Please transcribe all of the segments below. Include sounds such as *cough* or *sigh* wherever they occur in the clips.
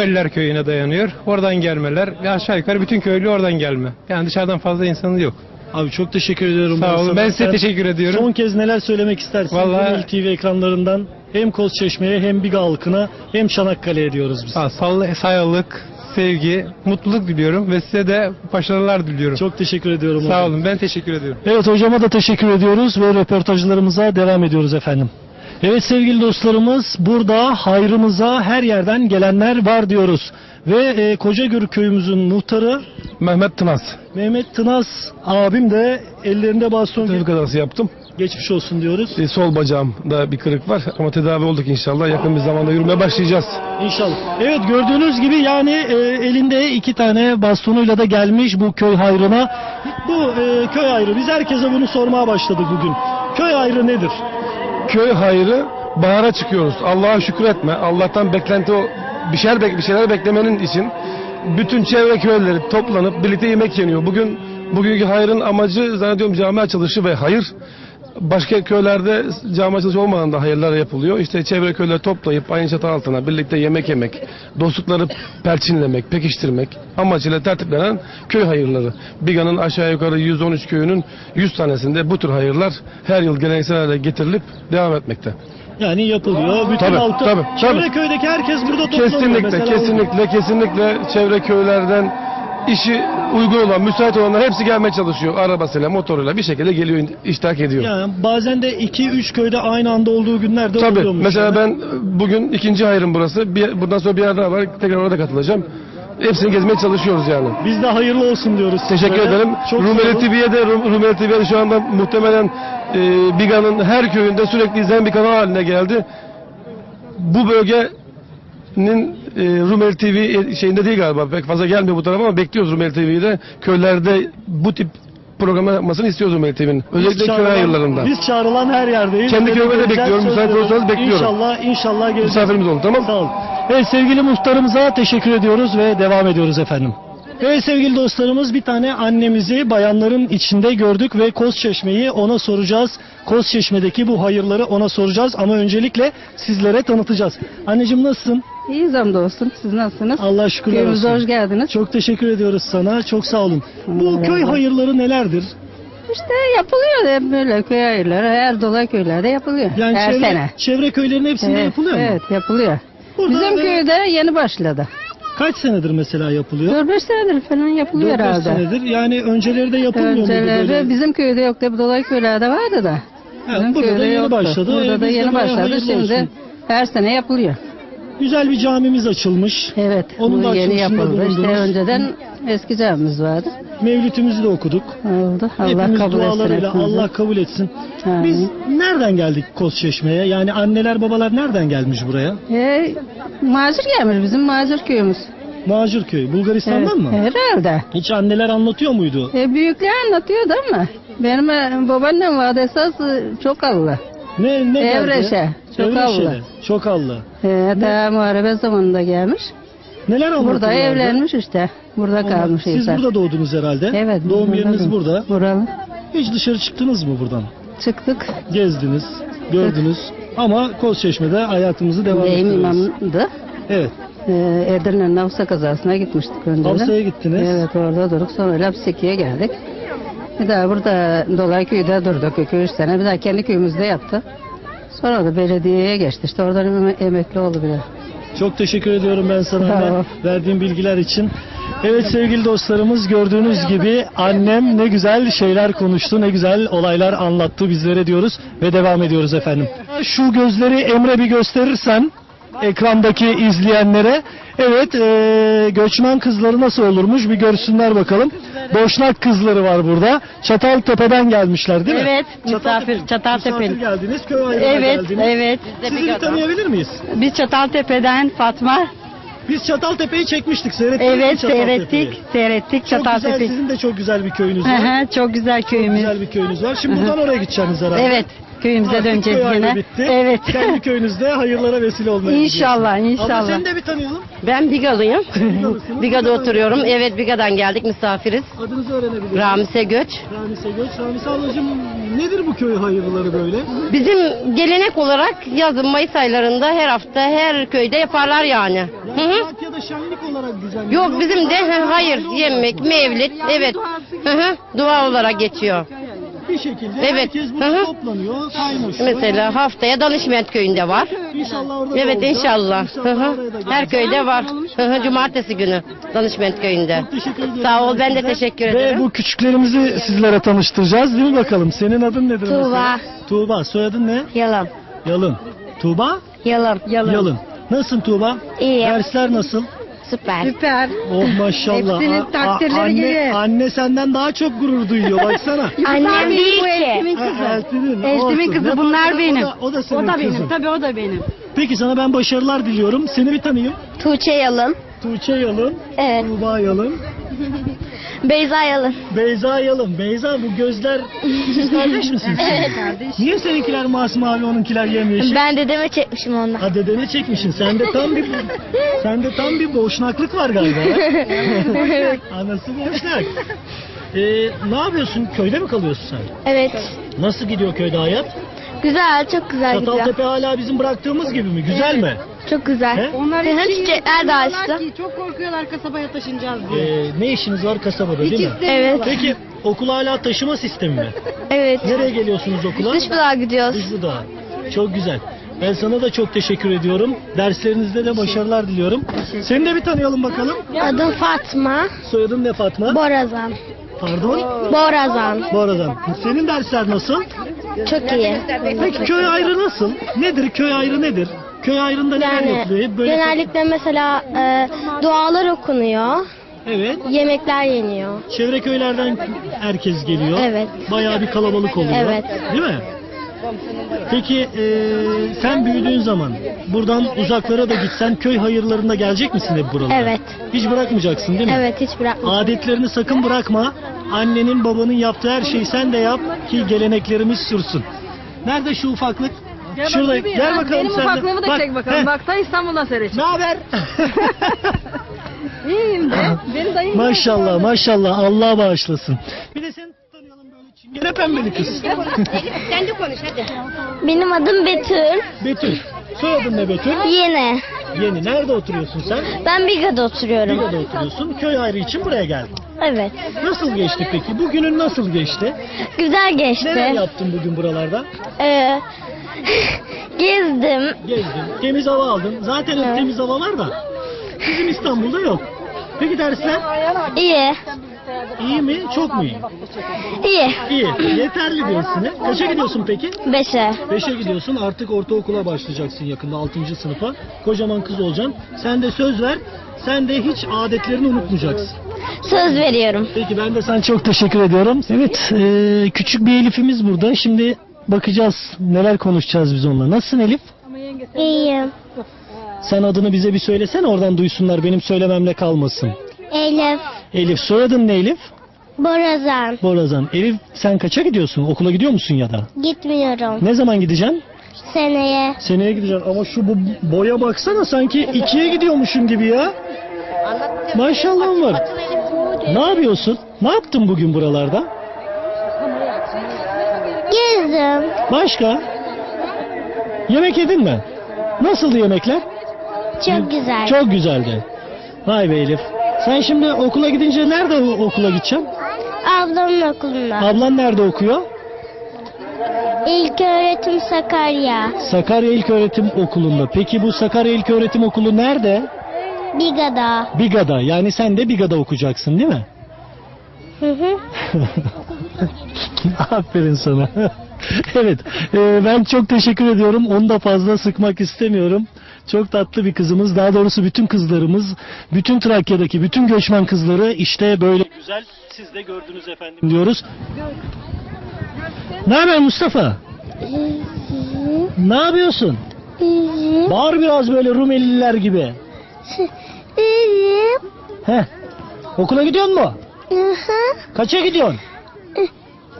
Memeliler köyüne dayanıyor. Oradan gelmeler. Ve aşağı yukarı bütün köylü oradan gelme. Yani dışarıdan fazla insanı yok. Abi çok teşekkür ediyorum. Sağ olun. Ben size teşekkür ediyorum. Son kez neler söylemek istersin? Vallahi- TV ekranlarından hem Kozçeşme'ye hem Biga halkına hem Çanakkale'ye diyoruz biz. Sağ, sağlık, sağlık, sevgi, mutluluk diliyorum ve size de başarılar diliyorum. Çok teşekkür ediyorum. Sağ hocam. olun. Ben teşekkür ediyorum. Evet hocama da teşekkür ediyoruz ve röportajlarımıza devam ediyoruz efendim. Evet sevgili dostlarımız burada hayrımıza her yerden gelenler var diyoruz. Ve e, Kocagür köyümüzün muhtarı Mehmet Tınaz. Mehmet Tınaz abim de ellerinde baston Trafik kazası yaptım. geçmiş olsun diyoruz. E, sol bacağımda bir kırık var ama tedavi olduk inşallah. Yakın bir zamanda yürümeye başlayacağız. İnşallah. Evet gördüğünüz gibi yani e, elinde iki tane bastonuyla da gelmiş bu köy hayrına. Bu e, köy hayrı biz herkese bunu sormaya başladık bugün. Köy hayrı nedir? Köy hayrı bahara çıkıyoruz. Allah'a şükür etme. Allah'tan beklenti bir şeyler, bek- bir şeyler beklemenin için bütün çevre köyleri toplanıp birlikte yemek yeniyor. Bugün bugünkü hayrın amacı zannediyorum cami açılışı ve hayır. Başka köylerde cami açılışı olmadan da hayırlar yapılıyor. İşte çevre köyleri toplayıp aynı çatı altına birlikte yemek yemek, dostlukları perçinlemek, pekiştirmek amacıyla tertiplenen köy hayırları. Biga'nın aşağı yukarı 113 köyünün 100 tanesinde bu tür hayırlar her yıl geleneksel hale getirilip devam etmekte. Yani yapılıyor. Bütün Tabii, halkı, tabii, çevre tabii. köydeki herkes burada toplanıyor. Kesinlikle, Mesela kesinlikle, kesinlikle çevre köylerden işi uygun olan, müsait olanlar hepsi gelmeye çalışıyor. Arabasıyla, motoruyla bir şekilde geliyor, iştirak ediyor. Yani bazen de 2-3 köyde aynı anda olduğu günler de Tabii. oluyormuş. Mesela yani. ben bugün ikinci hayrım burası. Bir, bundan sonra bir yer daha var. Tekrar orada katılacağım. Hepsini gezmeye çalışıyoruz yani. Biz de hayırlı olsun diyoruz. Teşekkür sizlere. ederim. Çok Rumeli. TV'ye de Rum- Rumeli TV'ye şu anda muhtemelen e, Biga'nın her köyünde sürekli izlenen bir kanal haline geldi. Bu bölgenin e, Rumeli TV şeyinde değil galiba. Pek fazla gelmiyor bu tarafa ama bekliyoruz Rumeli TV'yi de. Köylerde bu tip program yapmasını istiyoruz Rumeli TV'nin. Özellikle köy hayırlarında. Biz çağrılan her yerdeyiz. Kendi köyüme de bekliyorum. Müsait olursanız bekliyorum. İnşallah, inşallah geleceğiz. Misafirimiz olun tamam Sağ olun. Evet sevgili muhtarımıza teşekkür ediyoruz ve devam ediyoruz efendim. Evet sevgili dostlarımız bir tane annemizi bayanların içinde gördük ve Kozçeşme'yi ona soracağız. Kozçeşme'deki bu hayırları ona soracağız ama öncelikle sizlere tanıtacağız. Anneciğim nasılsın? İyiyiz hamdolsun. Siz nasılsınız? Allah şükürler Köyümüze olsun. hoş geldiniz. Çok teşekkür ediyoruz sana. Çok sağ olun. Bu köy hayırları nelerdir? İşte yapılıyor hep böyle köy hayırları. Her dolay köylerde yapılıyor. Yani Her çevre, sene. çevre köylerin hepsinde Evet, yapılıyor mu? Evet yapılıyor. Burada Bizim ve- köyde yeni başladı. Kaç senedir mesela yapılıyor? 4-5 senedir falan yapılıyor 4-5 herhalde. senedir. Yani önceleri de yapılmıyor muydu Önceleri böyle? bizim köyde yoktu. Hep dolay köylerde vardı da. Ha, Bizim burada da köyde yeni yoktu. başladı. Burada Ee, da biz de yeni bayağı başladı. hayırlı Şimdi olsun. her sene yapılıyor. Güzel bir camimiz açılmış. Evet. Onun da bu yeni açılışında yapıldı. İşte bulundunuz. önceden eski camimiz vardı. Mevlütümüzü de okuduk. Oldu. Allah Hepimiz kabul etsin. dualarıyla hepimizi. Allah kabul etsin. Amin. Biz nereden geldik Kozçeşme'ye? Yani anneler babalar nereden gelmiş buraya? E, macir gelmiş bizim macir köyümüz. Macirköy, Bulgaristan'dan mı? Herhalde. Hiç anneler anlatıyor muydu? E, büyükler anlatıyordu ama benim e, babaannem vardı esas e, çok Allah. Ne ne Evreşe, derdi? çok Evreşe'de, Allah. Çok Allah. E, daha muharebe zamanında gelmiş. Neler anlatıyorlardı? Burada evlenmiş işte. Burada Allah. kalmış Siz insan. burada doğdunuz herhalde. Evet. Doğum yeriniz buradayız. burada. Buralı. Hiç dışarı çıktınız mı buradan? Çıktık. Gezdiniz, gördünüz. Ama Kozçeşme'de hayatımızı devam Deyim ettiriyoruz. imamdı. Evet. E, Edirne'nin Avsa kazasına gitmiştik önceden. Avsa'ya gittiniz. Evet orada durduk. Sonra Lapseki'ye geldik. Bir daha burada Dolayköy'de durduk 2-3 sene. Bir daha kendi köyümüzde yaptı. Sonra da belediyeye geçti. İşte oradan em- emekli oldu bir de. Çok teşekkür ediyorum ben sana Sağ hemen ol. verdiğin bilgiler için. Evet sevgili dostlarımız gördüğünüz gibi annem ne güzel şeyler konuştu, ne güzel olaylar anlattı bizlere diyoruz ve devam ediyoruz efendim. Şu gözleri Emre bir gösterirsen ekrandaki izleyenlere. Evet eee, göçmen kızları nasıl olurmuş bir görsünler bakalım. Boşnak kızları var burada. Çataltepe'den gelmişler değil mi? Evet, misafir Çataltepe. Misafir geldiniz, köy ayrımına Evet, geldiniz. evet. Sizi bir tanıyabilir miyiz? Biz Çataltepe'den Fatma. Biz Çataltepe'yi çekmiştik, seyrettiniz mi Evet, seyrettik. Seyrettik Çok güzel, Çataltepe. sizin de çok güzel bir köyünüz Hı var. hı, Çok güzel Çok köyümüz. güzel bir köyünüz var. Şimdi buradan oraya gideceksiniz herhalde. Evet, köyümüze Artık döneceğiz köy yine. bitti. Evet. Kendi *laughs* köyünüzde hayırlara vesile olmaya İnşallah, inşallah. seni de bir tanıyalım. Ben Bigalıyım. Bigalısınız. *laughs* Biga'da Biga'dan oturuyorum. geldiniz. Evet Biga'dan geldik misafiriz. Adınızı öğrenebiliriz. Ramise Göç. Ramise Göç. Ramise ablacığım nedir bu köy hayırları böyle? Bizim gelenek olarak yazın Mayıs aylarında her hafta her köyde yaparlar yani. Hı hı. Malatya'da da şenlik olarak düzenleniyor. Yok bizim de hayır yemek, mevlid, evet. Hı hı, dua olarak geçiyor. Bir şekilde Evet, herkes burada hı hı. toplanıyor, kaynaşıyor. Mesela haftaya Danışment köyünde var. İnşallah orada da Evet olacak. inşallah. Hı İnşallah hı. oraya da Her geleceğiz. köyde var. Hı hı, Cumartesi günü Danışment köyünde. Çok teşekkür ediyorum. Sağ ol ben de teşekkür Ve ederim. bu küçüklerimizi sizlere tanıştıracağız değil mi bakalım? Senin adın nedir Tuğba. mesela? Tuğba. Soyadın ne? Yalan. Yalın. Tuğba? Yalan. Yalın. Nasılsın Tuğba? İyi. Dersler nasıl? Süper. Süper. Oh maşallah. Hepsinin A- a- takdirleri anne, geliyor. anne senden daha çok gurur duyuyor baksana. *laughs* Annem değil ki. Ha, Eltimin, Eltimin olsun. kızı, Ne bunlar fark eder? benim. O da, o da senin O da kızın. benim. Tabii o da benim. Peki sana ben başarılar diliyorum. Seni bir tanıyayım. Tuğçe Yalın. Tuğçe Yalın, Evet. Tuğba Yalın, *laughs* Beyza Yalın. Beyza Yalın. Beyza bu gözler siz kardeş *laughs* misiniz? Evet. Niye seninkiler masmavi onunkiler yemyeşil? Ben dedeme çekmişim ondan. Ha dedene çekmişsin. Sende tam bir *laughs* sende tam bir boşnaklık var galiba. *laughs* Anası boşnak. Ee, ne yapıyorsun? Köyde mi kalıyorsun sen? Evet. Nasıl gidiyor köyde hayat? Güzel, çok güzel gidiyor. Çataltepe hala bizim bıraktığımız gibi mi? Güzel mi? Çok güzel. He? Onlar Hı hı, çiçekler de açtı. Çok korkuyorlar kasabaya taşınacağız diye. Ee, ne işiniz var kasabada değil mi? Evet. Peki okul hala taşıma sistemi mi? *laughs* Evet. Nereye geliyorsunuz okula? Dış bulağa gidiyoruz. Dışbıda. Çok güzel. Ben sana da çok teşekkür ediyorum. Derslerinizde de başarılar diliyorum. Seni de bir tanıyalım bakalım. Adım Fatma. Soyadın ne Fatma? Borazan. Pardon? Borazan. Borazan. Senin dersler nasıl? Çok iyi. Peki köy ayrı nasıl? Nedir köy ayrı nedir? Köy ayrında neler Yani yapılıyor? Hep böyle genellikle mesela e, dualar okunuyor. Evet. Yemekler yeniyor. Çevre köylerden herkes geliyor. Evet. Bayağı bir kalabalık oluyor. Evet. Değil mi? Peki eee, sen büyüdüğün zaman buradan uzaklara da gitsen köy hayırlarında gelecek misin hep buralara? Evet. Hiç bırakmayacaksın değil mi? Evet hiç bırakma. Adetlerini sakın bırakma. Annenin babanın yaptığı her şeyi sen de yap ki geleneklerimiz sürsün. Nerede şu ufaklık? Şurada. Gel bakalım Benim sen de. ufaklığımı da Bak, çek bakalım. heh. Bak ta İstanbul'dan seyredeceğim. Ne haber? *laughs* İyiyim de. Benim dayım maşallah maşallah Allah bağışlasın. Bir de seni tanıyalım böyle çingene pembeli kız. Sen de konuş hadi. Benim adım Betül. Betül. Soyadın ne Betül? Yeni. Yeni. Nerede oturuyorsun sen? Ben Biga'da oturuyorum. Biga'da oturuyorsun. Köy ayrı için buraya geldin. Evet. Nasıl geçti peki? Bugünün nasıl geçti? Güzel geçti. Neler yaptın bugün buralarda? Ee, gezdim. Gezdin. Temiz hava aldın. Zaten Evet. temiz hava var da. Bizim İstanbul'da yok. Peki dersler? İyi. İyi mi? Çok mu iyi? İyi. İyi. Yeterli diyorsun. he? Kaça gidiyorsun peki? Beşe. Beşe gidiyorsun. Artık ortaokula başlayacaksın yakında. Altıncı sınıfa. Kocaman kız olacaksın. Sen de söz ver. Sen de hiç adetlerini unutmayacaksın. Söz veriyorum. Peki ben de sana çok teşekkür ediyorum. Evet, e, küçük bir Elif'imiz burada. Şimdi bakacağız neler konuşacağız biz onunla. Nasılsın Elif? İyiyim. Sen adını bize bir söylesene oradan duysunlar benim söylememle kalmasın. Elif. Elif soyadın ne Elif? Borazan. Borazan. Elif sen kaça gidiyorsun? Okula gidiyor musun ya da? Gitmiyorum. Ne zaman gideceksin? Seneye. Seneye gideceksin ama şu bu boya baksana sanki ikiye gidiyormuşum gibi ya. Maşallah var. Ne yapıyorsun? Ne yaptın bugün buralarda? Gezdim. Başka? Yemek yedin mi? Nasıldı yemekler? Çok güzel. Çok güzeldi. Vay be Elif. Sen şimdi okula gidince nerede o- okula gideceksin? Ablamın okulunda. Ablan nerede okuyor? İlk öğretim Sakarya. Sakarya İlköğretim Okulu'nda. Peki bu Sakarya İlköğretim Okulu nerede? Biga'da. Biga'da. Yani sen de Biga'da okuyacaksın değil mi? Hı hı. *laughs* Aferin sana. *laughs* evet, e, ben çok teşekkür ediyorum. Onu da fazla sıkmak istemiyorum. Çok tatlı bir kızımız. Daha doğrusu bütün kızlarımız, bütün Trakya'daki bütün göçmen kızları işte böyle güzel. Siz de gördünüz efendim diyoruz. Ne haber Mustafa? Ne yapıyorsun? Bağır biraz böyle Rumeliler gibi. İyiyim. Heh. Okula gidiyor mu? Kaça gidiyorsun?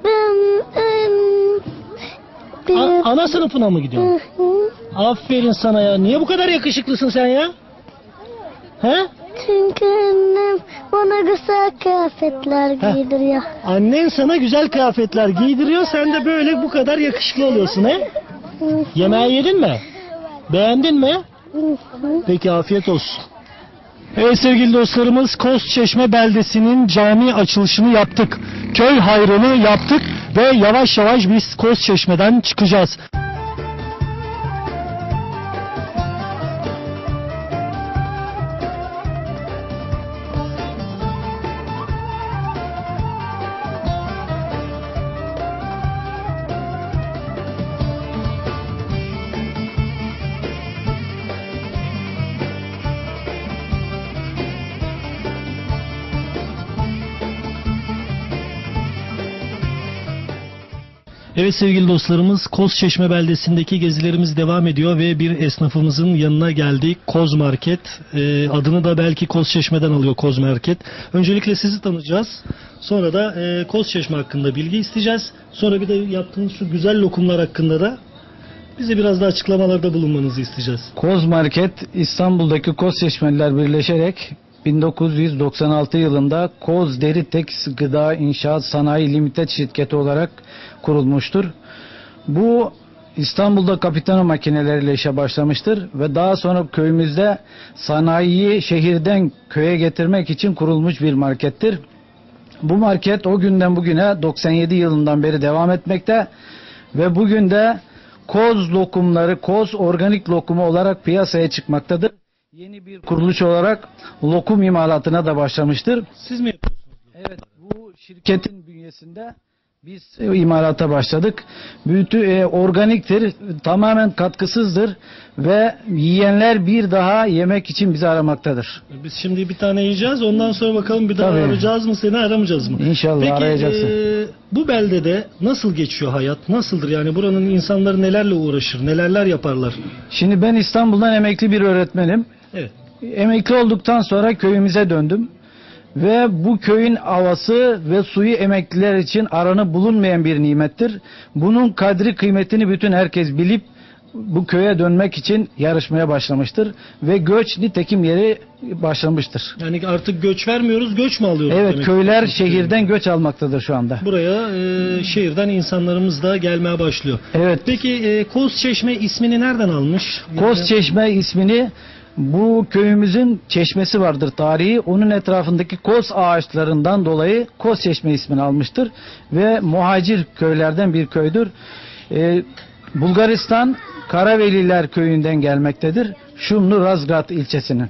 Ben, ben, A- ana sınıfına mı gidiyorsun? Hı hı. Aferin sana ya. Niye bu kadar yakışıklısın sen ya? He? Çünkü annem bana güzel kıyafetler giydiriyor. Annen sana güzel kıyafetler giydiriyor. Sen de böyle bu kadar yakışıklı oluyorsun he? Hı Yemeği yedin mi? Beğendin mi? hı. Peki afiyet olsun. Evet sevgili dostlarımız Kozçeşme beldesinin cami açılışını yaptık. Köy hayrını yaptık ve yavaş yavaş biz Kozçeşme'den çıkacağız. Evet sevgili dostlarımız Kozçeşme beldesindeki gezilerimiz devam ediyor ve bir esnafımızın yanına geldik. Koz Market. Ee, adını da belki Kozçeşme'den alıyor Koz Market. Öncelikle sizi tanıyacağız. Sonra da e, Kozçeşme hakkında bilgi isteyeceğiz. Sonra bir de yaptığınız şu güzel lokumlar hakkında da bize biraz da açıklamalarda bulunmanızı isteyeceğiz. Koz Market İstanbul'daki Koz Çeşmeliler birleşerek 1996 yılında Koz Deritex Gıda İnşaat Sanayi Limited şirketi olarak kurulmuştur. Bu İstanbul'da kapitano makineleriyle işe başlamıştır ve daha sonra köyümüzde sanayiyi şehirden köye getirmek için kurulmuş bir markettir. Bu market o günden bugüne 97 yılından beri devam etmekte ve bugün de koz lokumları, koz organik lokumu olarak piyasaya çıkmaktadır. Yeni bir kuruluş olarak lokum imalatına da başlamıştır. Siz mi yapıyorsunuz? Evet bu şirketin bünyesinde biz imalata başladık. Bütün e, organiktir, tamamen katkısızdır ve yiyenler bir daha yemek için bizi aramaktadır. Biz şimdi bir tane yiyeceğiz. Ondan sonra bakalım bir daha Tabii. arayacağız mı seni aramayacağız mı? İnşallah Peki arayacaksın. e, bu beldede nasıl geçiyor hayat? Nasıldır yani buranın insanları nelerle uğraşır? Nelerler yaparlar? Şimdi ben İstanbul'dan emekli bir öğretmenim. Evet. Emekli olduktan sonra köyümüze döndüm. Ve bu köyün havası ve suyu emekliler için aranı bulunmayan bir nimettir. Bunun kadri kıymetini bütün herkes bilip bu köye dönmek için yarışmaya başlamıştır. Ve göç nitekim yeri başlamıştır. Yani artık göç vermiyoruz, göç mü alıyoruz? Evet demek? köyler şehirden göç almaktadır şu anda. Buraya e, şehirden insanlarımız da gelmeye başlıyor. Evet Peki e, Koz Çeşme ismini nereden almış? Koz Çeşme ismini bu köyümüzün çeşmesi vardır tarihi. Onun etrafındaki koz ağaçlarından dolayı Koz Çeşme ismini almıştır. Ve muhacir köylerden bir köydür. Ee, Bulgaristan Karaveliler köyünden gelmektedir. Şumlu Razgrad ilçesinin.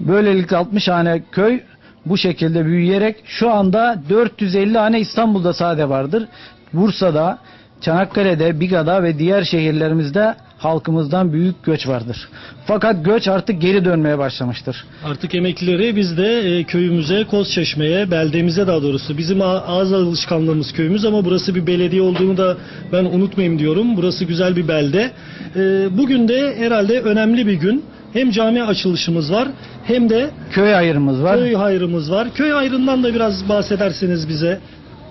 Böylelikle 60 hane köy bu şekilde büyüyerek şu anda 450 hane İstanbul'da sade vardır. Bursa'da, Çanakkale'de, Biga'da ve diğer şehirlerimizde halkımızdan büyük göç vardır. Fakat göç artık geri dönmeye başlamıştır. Artık emeklileri biz de e, köyümüze, Kozçeşme'ye, beldemize daha doğrusu. Bizim ağız alışkanlığımız köyümüz ama burası bir belediye olduğunu da ben unutmayayım diyorum. Burası güzel bir belde. E, bugün de herhalde önemli bir gün. Hem cami açılışımız var hem de Köy hayırımız var. köy hayrımız var. Köy hayrından da biraz bahsedersiniz bize.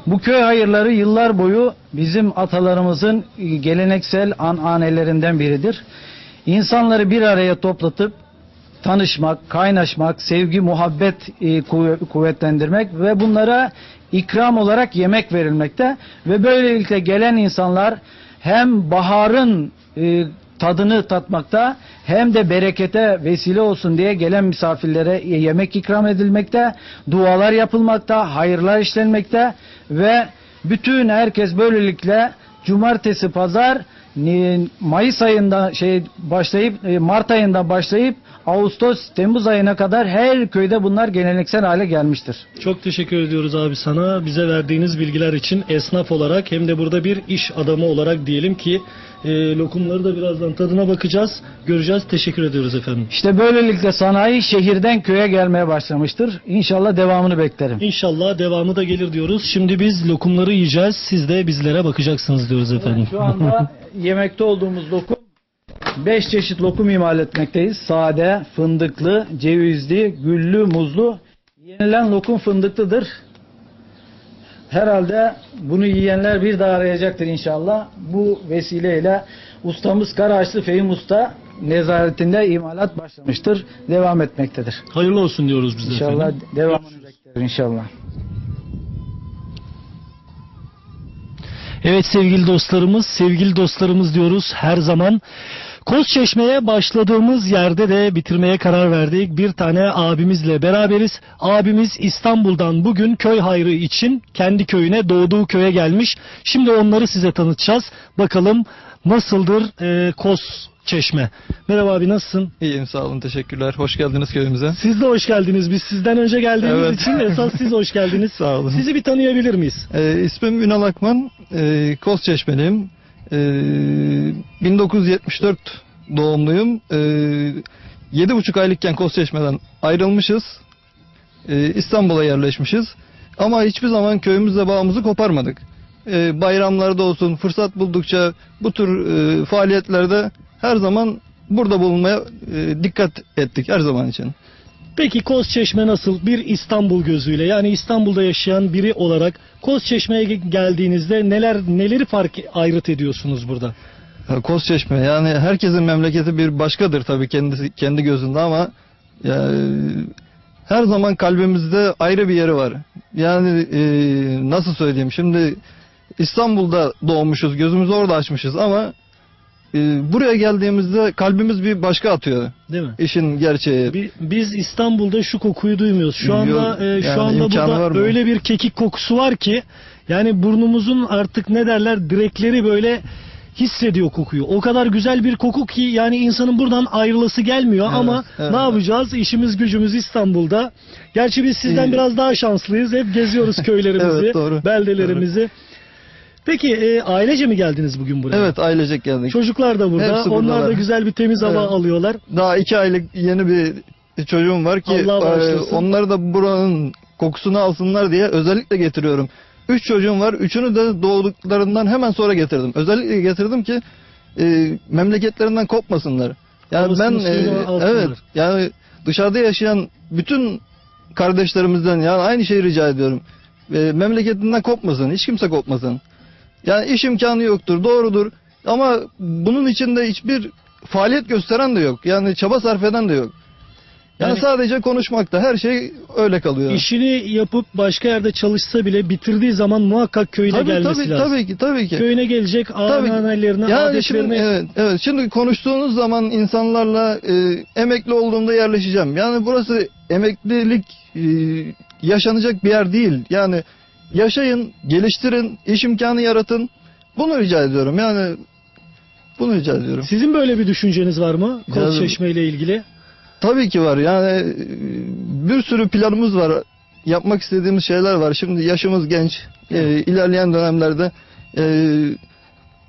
Bu köy hayırları yıllar boyu bizim atalarımızın geleneksel ananelerinden biridir. İnsanları bir araya toplatıp tanışmak, kaynaşmak, sevgi, muhabbet e, kuv- kuvvetlendirmek ve bunlara ikram olarak yemek verilmekte ve böylelikle gelen insanlar hem baharın e, tadını tatmakta hem de berekete vesile olsun diye gelen misafirlere yemek ikram edilmekte, dualar yapılmakta, hayırlar işlenmekte ve bütün herkes böylelikle cumartesi pazar Mayıs ayında şey başlayıp e, Mart ayında başlayıp Ağustos Temmuz ayına kadar her köyde bunlar geleneksel hale gelmiştir. Çok teşekkür ediyoruz abi sana bize verdiğiniz bilgiler için esnaf olarak hem de burada bir iş adamı olarak diyelim ki e, lokumları da birazdan tadına bakacağız, göreceğiz. Teşekkür ediyoruz efendim. İşte böylelikle sanayi şehirden köye gelmeye başlamıştır. İnşallah devamını beklerim. İnşallah devamı da gelir diyoruz. Şimdi biz lokumları yiyeceğiz. Siz de bizlere bakacaksınız diyoruz efendim. Şu anda *laughs* yemekte olduğumuz lokum 5 çeşit lokum imal etmekteyiz. Sade, fındıklı, cevizli, güllü, muzlu. Yenilen lokum fındıklıdır. Herhalde bunu yiyenler bir daha arayacaktır inşallah. Bu vesileyle ustamız Karaağaçlı Fehim Usta nezaretinde imalat başlamıştır. Devam etmektedir. Hayırlı olsun diyoruz biz İnşallah efendim. devamını bekleriz inşallah. Evet sevgili dostlarımız, sevgili dostlarımız diyoruz her zaman. Kozçeşme'ye başladığımız yerde de bitirmeye karar verdik. Bir tane abimizle beraberiz. Abimiz İstanbul'dan bugün köy hayrı için kendi köyüne, doğduğu köye gelmiş. Şimdi onları size tanıtacağız. Bakalım nasıldır e, Kozçeşme. Merhaba abi nasılsın? İyiyim sağ olun teşekkürler. Hoş geldiniz köyümüze. Siz de hoş geldiniz. Biz sizden önce geldiğimiz Evet. için esas siz hoş geldiniz. *laughs* Sağ olun. Sizi bir tanıyabilir miyiz? Ee, ismim Ünal Akman. Ee, Kozçeşmeliyim. Ee, 1974 doğumluyum. Ee, Yedi buçuk aylıkken Kozçeşme'den ayrılmışız. Ee, İstanbul'a yerleşmişiz. Ama hiçbir zaman köyümüzle bağımızı koparmadık. Ee, bayramlarda olsun fırsat buldukça bu tür e, faaliyetlerde her zaman burada bulunmaya e, dikkat ettik her zaman için. Peki Kozçeşme nasıl? Bir İstanbul gözüyle yani İstanbul'da yaşayan biri olarak Kozçeşme'ye ge- geldiğinizde neler neleri fark ayrıt ediyorsunuz burada? Kozçeşme yani herkesin memleketi bir başkadır tabii kendisi kendi gözünde ama ya, her zaman kalbimizde ayrı bir yeri var. Yani e, nasıl söyleyeyim şimdi İstanbul'da doğmuşuz gözümüzü orada açmışız ama e, buraya geldiğimizde kalbimiz bir başka atıyor Değil mi? işin gerçeği. Bi- Biz İstanbul'da şu kokuyu duymuyoruz. Şu anda e, şu yani anda imkanı var burada mı? öyle bir kekik kokusu var ki yani burnumuzun artık ne derler direkleri böyle hissediyor kokuyu. O kadar güzel bir koku ki yani insanın buradan ayrılası gelmiyor Evet, ama evet. ne yapacağız? İşimiz gücümüz İstanbul'da. Gerçi biz sizden İyi. biraz daha şanslıyız. Hep geziyoruz *laughs* köylerimizi, Evet, doğru. beldelerimizi. Peki e, ailece mi geldiniz bugün buraya? Evet ailecek geldik. Çocuklar da burada. Hepsi Onlar da buradalar. güzel bir temiz hava Evet. alıyorlar. Daha iki aylık yeni bir çocuğum var ki Allah e, bağışlasın. onları da buranın kokusunu alsınlar diye özellikle getiriyorum. Üç çocuğum var. Üçünü de doğduklarından hemen sonra getirdim. Özellikle getirdim ki e, memleketlerinden kopmasınlar. Yani Havasını, ben e, suyunu alsınlar. evet yani dışarıda yaşayan bütün kardeşlerimizden yani aynı şeyi rica ediyorum. E, memleketinden kopmasın. Hiç kimse kopmasın. Yani iş imkanı yoktur. Doğrudur. Ama bunun içinde hiçbir faaliyet gösteren de yok. Yani çaba sarf eden de yok. Yani, Yani- sadece konuşmakta her şey öyle kalıyor. İşini yapıp başka yerde çalışsa bile bitirdiği zaman muhakkak köyüne tabii, gelmesi tabii, lazım. tabii ki tabii ki. Köyüne gelecek, Tabii. ananelerine, Yani şimdi adetlerine. evet evet şimdi konuştuğunuz zaman insanlarla e, emekli olduğumda yerleşeceğim. Yani burası emeklilik e, yaşanacak bir yer değil. Yani yaşayın, geliştirin, iş imkanı yaratın. Bunu rica ediyorum. Yani bunu rica ediyorum. Sizin böyle bir düşünceniz var mı? Yani- Kozçeşme ile ilgili. Tabii ki var. Yani e, bir sürü planımız var. Yapmak istediğimiz şeyler var. Şimdi yaşımız genç. E, ilerleyen dönemlerde e,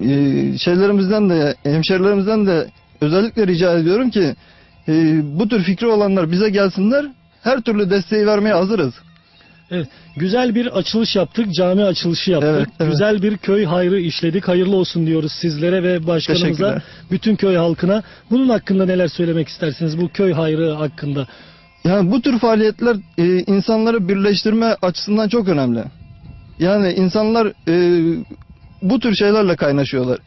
e, şeylerimizden de hemşerilerimizden de özellikle rica ediyorum ki e, bu tür fikri olanlar bize gelsinler. Her türlü desteği vermeye hazırız. Evet. Güzel bir açılış yaptık. Cami açılışı yaptık. Evet, evet. Güzel bir köy hayrı işledik. Hayırlı olsun diyoruz sizlere ve başkanımıza, bütün köy halkına. Bunun hakkında neler söylemek istersiniz? Bu köy hayrı hakkında. Yani bu tür faaliyetler e, insanları birleştirme açısından çok önemli. Yani insanlar e, bu tür şeylerle kaynaşıyorlar.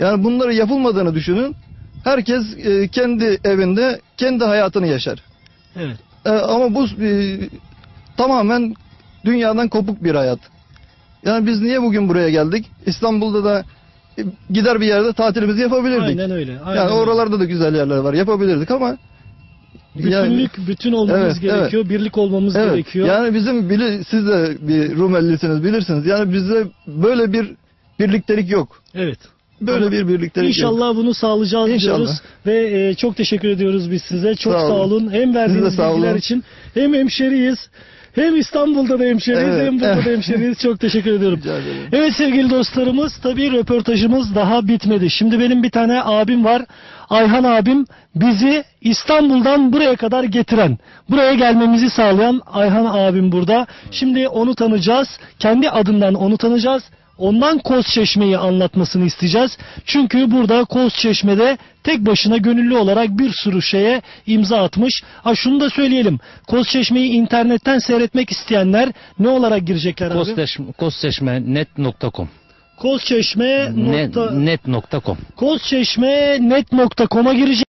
Yani bunları yapılmadığını düşünün. Herkes e, kendi evinde kendi hayatını yaşar. Evet. E, ama bu e, tamamen dünyadan kopuk bir hayat. Yani biz niye bugün buraya geldik? İstanbul'da da e, gider bir yerde tatilimizi yapabilirdik. Aynen öyle. Aynen yani oralarda da güzel yerler var. Yapabilirdik ama Bütünlük, bütün olmamız Evet, evet. gerekiyor. Birlik olmamız Evet. gerekiyor. Yani bizim bili, siz de bir Rumellisiniz bilirsiniz. Yani bizde böyle bir birliktelik yok. Evet. Böyle Ama bir birliktelik yok. İnşallah bunu sağlayacağız İnşallah. diyoruz ve e, çok teşekkür ediyoruz biz size. Çok sağ Sağ olun. olun. Hem verdiğiniz sağ bilgiler olun. için hem hemşeriyiz. Hem İstanbul'da da hemşeriyiz Evet. hem burada da *laughs* hemşeriyiz. Çok teşekkür ediyorum. Evet sevgili dostlarımız tabii röportajımız daha bitmedi. Şimdi benim bir tane abim var. Ayhan abim bizi İstanbul'dan buraya kadar getiren, buraya gelmemizi sağlayan Ayhan abim burada. Şimdi onu tanıyacağız. Kendi adından onu tanıyacağız. Ondan Kozçeşme'yi anlatmasını isteyeceğiz. Çünkü burada Kozçeşme'de tek başına gönüllü olarak bir sürü şeye imza atmış. Ha şunu da söyleyelim. Kozçeşme'yi internetten seyretmek isteyenler ne olarak girecekler abi? Kozçeşme, kozçeşme.net.com Kozçeşme net, nokta, net.com kozçeşme net.com'a girecek.